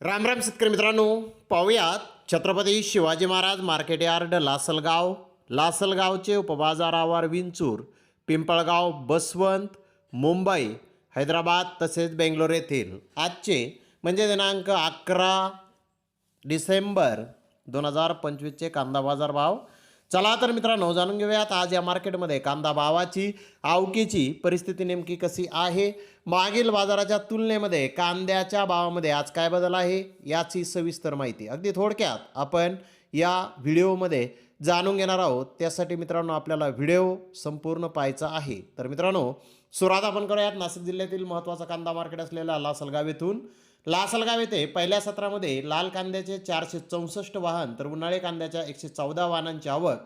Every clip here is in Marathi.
राम राम शेतकरी मित्रांनो पाहूयात छत्रपती शिवाजी महाराज मार्केट यार्ड लासलगाव. लासलगावचे उपबाजारावर विंचूर पिंपळगाव बसवंत मुंबई हैदराबाद तसेच बेंगलोर येथील. आजचे म्हणजे दिनांक अकरा डिसेंबर दोन हजार पंचवीसचे कांदा बाजार भाव चला तर मित्रांनो जाणून घेऊयात आज या मार्केटमध्ये कांदा भावाची आवकीची परिस्थिती नेमकी कशी आहे? मागील बाजाराच्या तुलनेमध्ये कांद्याच्या भावामध्ये आज काय बदल आहे याची सविस्तर माहिती. अगदी थोडक्यात आपण या व्हिडिओमध्ये जाणून घेणार आहोत. त्यासाठी मित्रांनो आपल्याला व्हिडिओ संपूर्ण पाहायचा आहे. तर मित्रांनो सुरुवात आपण करूयात. नाशिक जिल्ह्यातील महत्त्वाचा कांदा मार्केट असलेल्या लासलगाव येथून. लासलगाव येथे पहिल्या सत्रामध्ये लाल कांद्याचे चारशे चौसष्ट वाहन तर उन्हाळी कांद्याच्या एकशे चौदा वाहनांची आवक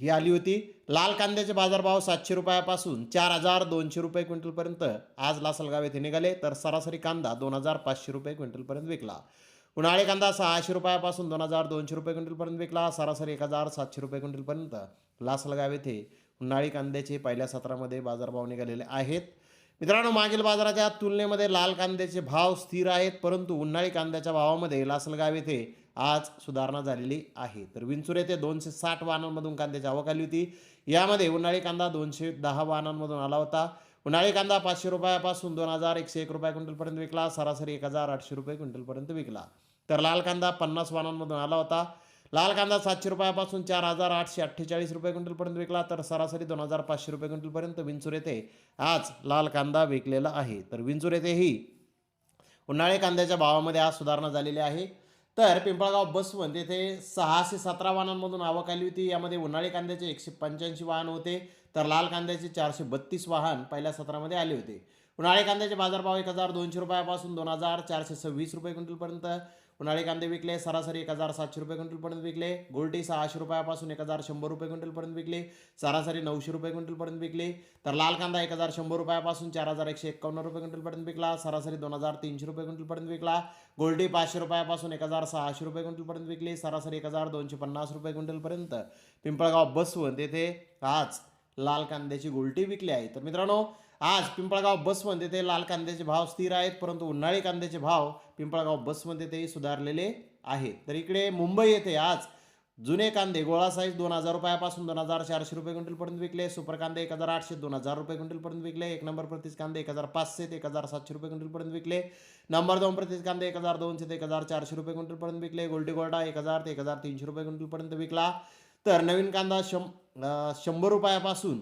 ही आली होती. लाल कांद्याचे बाजारभाव सातशे रुपयापासून चार हजार दोनशे रुपये क्विंटलपर्यंत आज लासलगाव येथे निघाले तर सरासरी कांदा दोन हजार पाचशे रुपये क्विंटलपर्यंत विकला. उन्हाळी कांदा सहाशे रुपयापासून दोन हजार दोनशे रुपये क्विंटलपर्यंत विकला सरासरी एक हजार सातशे रुपये क्विंटलपर्यंत लासलगाव येथे उन्हाळी कांद्याचे पहिल्या सत्रामध्ये बाजारभाव निघालेले आहेत. मित्रांनो मागील बाजाराच्या तुलनेमध्ये लाल कांद्याचे भाव स्थिर आहेत परंतु उन्हाळी कांद्याच्या भावामध्ये लासलगाव येथे आज सुधारणा झालेली आहे. तर विंचूर येथे दोनशे साठ वाहनांमधून कांद्याची आवक आली होती. यामध्ये उन्हाळी कांदा दोनशे दहा वाहनांमधून आला होता. उन्हाळी कांदा पाचशे रुपयापासून दोन हजार एकशे एक रुपये क्विंटलपर्यंत विकला. सरासरी एक हजार आठशे रुपये क्विंटलपर्यंत विकला. तर लाल कांदा पन्नास वाहनांमधून आला होता. लाल कांदा सातशे रुपयापासून चार हजार आठशे अठ्ठेचाळीस रुपये क्विंटलपर्यंत विकला तर सरासरी दोन हजार पाचशे रुपये क्विंटलपर्यंत विंचूर येथे आज लाल कांदा विकलेला आहे. तर विंचूर येथेही उन्हाळी कांद्याच्या भावामध्ये आज सुधारणा झालेली आहे. तर पिंपळगाव बसवंत येथे सहाशे सतरा वाहनांमधून आवक आली होती. यामध्ये उन्हाळी कांद्याचे एकशे पंच्याऐंशी वाहन होते. तर लाल कांद्याचे चारशे बत्तीस वाहन पहिल्या सत्रामध्ये आले होते. उन्हाळी कांद्याचे बाजारभाव एक हजार दोनशे रुपयापासून दोन हजार चारशे सव्वीस रुपये क्विंटलपर्यंत उन्हाळी कांदे विकले सरासरी एक हजार सातशे रुपये क्विंटलपर्यंत विकले. गोल्टी सहाशे रुपयापासून एक हजार शंभर रुपये क्विंटलपर्यंत विकले. सरासरी नऊशे रुपये क्विंटलपर्यंत विकले. तर लाल कांदा एक हजार शंभर रुपयापासून चार हजार एकशे एक्कावन्न रुपये क्विंटलपर्यंत विकला. सरासरी दोन हजार तीनशे रुपये क्विंटलपर्यंत विकला. गोल्टी पाचशे रुपयापासून एक हजार सहाशे रुपये क्विंटलपर्यंत विकली. सरासरी एक हजार दोनशे पन्नास रुपये क्विंटलपर्यंत. पिंपळगाव बसवंत येथे आज लाल कांद्याची गोल्टी विकली आहे. तर मित्रांनो आज पिंपळगाव बसमध्ये ते लाल कांद्याचे भाव स्थिर आहेत परंतु उन्हाळी कांद्याचे भाव पिंपळगाव बसमध्ये तेही सुधारलेले आहेत. तर इकडे मुंबई येथे आज जुने कांदे गोळा साईज दोन हजार रुपयापासून दोन हजार चारशे रुपये क्विंटलपर्यंत विकले. सुपर कांदे एक हजार आठशे दोन हजार रुपये क्विंटलपर्यंत विकले. एक नंबर प्रतीस कांदे एक हजार पाचशे ते एक हजार सातशे रुपये क्विंटलपर्यंत विकले. नंबर दोन प्रतीस कांदे एक हजार दोनशे ते एक हजार चारशे रुपये क्विंटलपर्यंत विकले. गोल्डी गोल्डा एक हजार ते एक हजार तीनशे रुपये क्विंटलपर्यंत विकला. तर नवीन कांदा शं शंभर रुपयापासून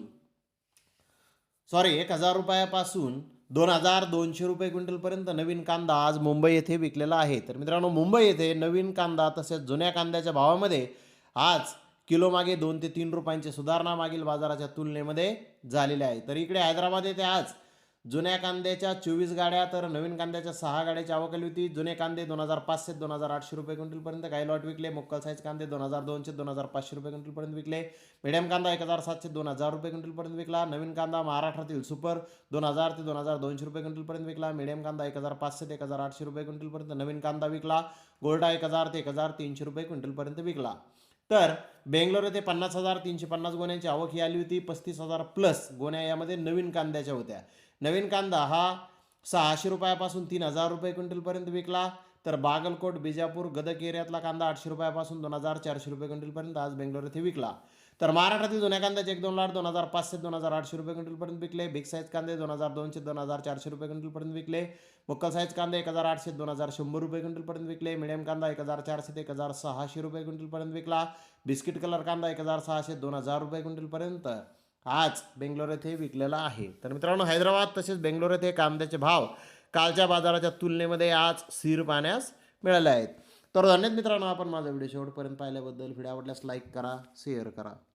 सॉरी एक हजार रुपयापासून दोन हजार दोनशे रुपये क्विंटलपर्यंत नवीन कांदा आज मुंबई येथे विकलेला आहे. तर मित्रांनो मुंबई येथे नवीन कांदा तसेच जुन्या कांद्याच्या भावामध्ये आज किलोमागे दोन ते तीन रुपयांची सुधारणा मागील बाजाराच्या तुलनेमध्ये झालेली आहे. तर इकडे हैदराबाद येथे आज जुन्या कांद्याच्या चोवीस गाड्या तर नवीन कांद्याच्या सहा गाड्याची आवक आली होती. जुने कांदे दोन हजार पाचशे दोन हजार आठशे रुपये क्विंटलपर्यंत काही लॉट विकले. मोक्कल साईज कांदे दोन हजार दोनशे दोन हजार पाचशे रुपये क्विंटलपर्यंत विकले. मिडियम कांदा एक हजार सातशे दोन हजार रुपये क्विंटलपर्यंत विकला. नवीन कांदा महाराष्ट्रातील सुपर दोन हजार ते दोन हजार दोनशे रुपये क्विंटलपर्यंत विकला. मिडियम कांदा एक हजार पाचशे ते एक हजार आठशे रुपये क्विंटलपर्यंत नवीन कांदा विकला. गोल्डा एक हजार ते एक हजार तीनशे रुपये क्विंटलपर्यंत विकला. तर बेंगलोर येथे पन्नास हजार तीनशे पन्नास गोण्यांची आवक ही आली होती. पस्तीस हजार प्लस गोण्या यामध्ये नवीन कांद्याच्या होत्या. नवीन कांदा हा सहाशे रुपयापासून तीन हजार रुपये क्विंटलपर्यंत विकला. तर बागलकोट बिजापूर गदक एरियातला कांदा आठशे रुपयापासून दोन हजार चारशे रुपये क्विंटलपर्यंत आज बेंगलोर येथे विकला. तर महाराष्ट्रातील जुन्या कांद्याचे एक दोन लाट दोन हजार पाचशे दोन हजार आठशे रुपये क्विंटलपर्यंत विकले. बिग साईज कांदे दोन हजार दोनशे दोन हजार चारशे रुपये क्विंटलपर्यंत विकले. मुक्कल साईज कांदे एक हजार आठशे दोन हजार शंभर रुपये क्विंटलपर्यंत विकले. मिडियम कांदा एक हजार चारशे ते एक हजार सहाशे रुपये क्विंटलपर्यंत विकला. बिस्किट कलर कांदा एक हजार सहाशे दोन हजार रुपये क्विंटलपर्यंत. आज बेंगलोर येथे विकलेला आहे. तर मित्रांनो हैदराबाद तसेच बेंगलोर येथे कांद्याचे भाव कालच्या बाजाराच्या तुलनेमध्ये आज स्थिर पाहण्यास मिळाले आहेत. तर धन्यवाद मित्रांनो आपण माझा व्हिडिओ शेवटपर्यंत पाहिल्याबद्दल. व्हिडिओ आवडल्यास लाईक करा शेअर करा.